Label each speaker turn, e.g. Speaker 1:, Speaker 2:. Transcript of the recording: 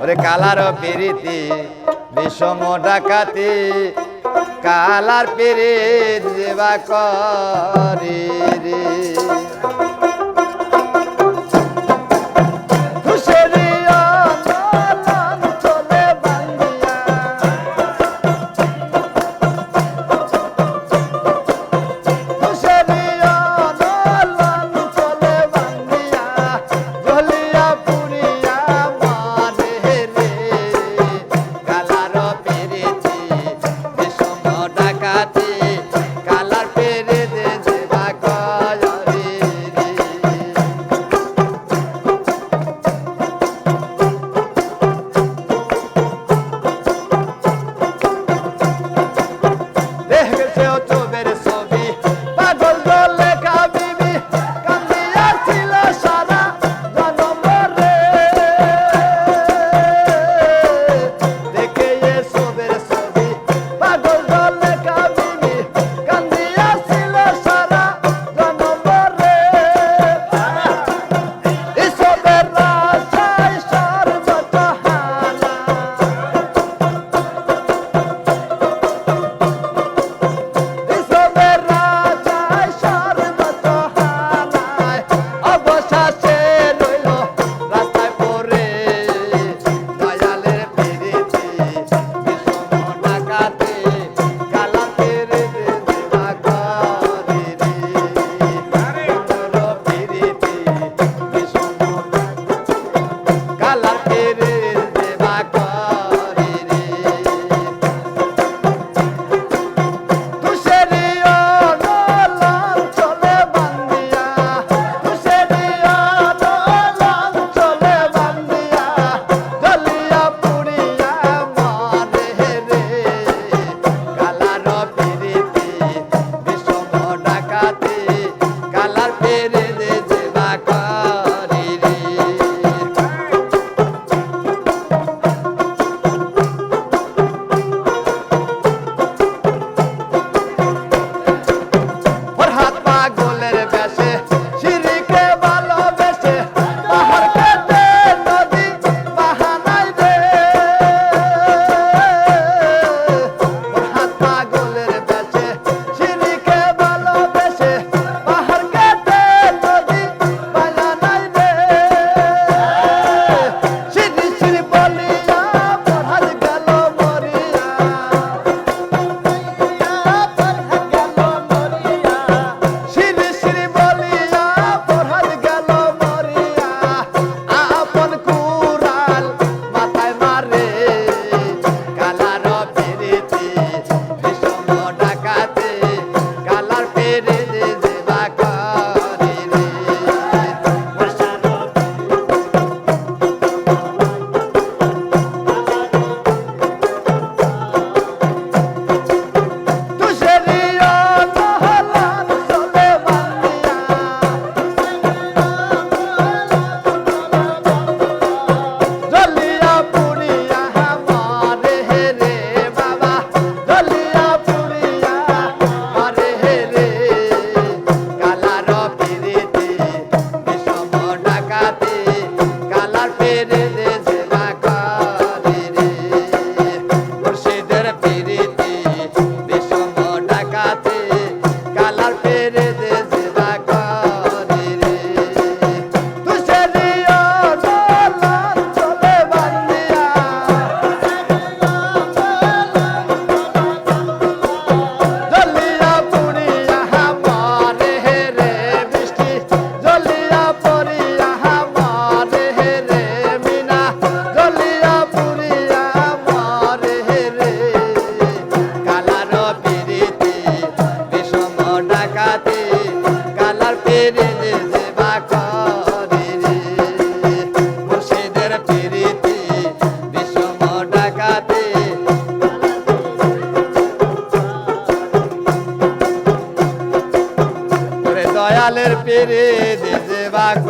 Speaker 1: ওরে কালার পিরিতি বিষম ডাকাতি কালার পিরিত জীবা কর। go, go. কালের পেরে দিতে বাগ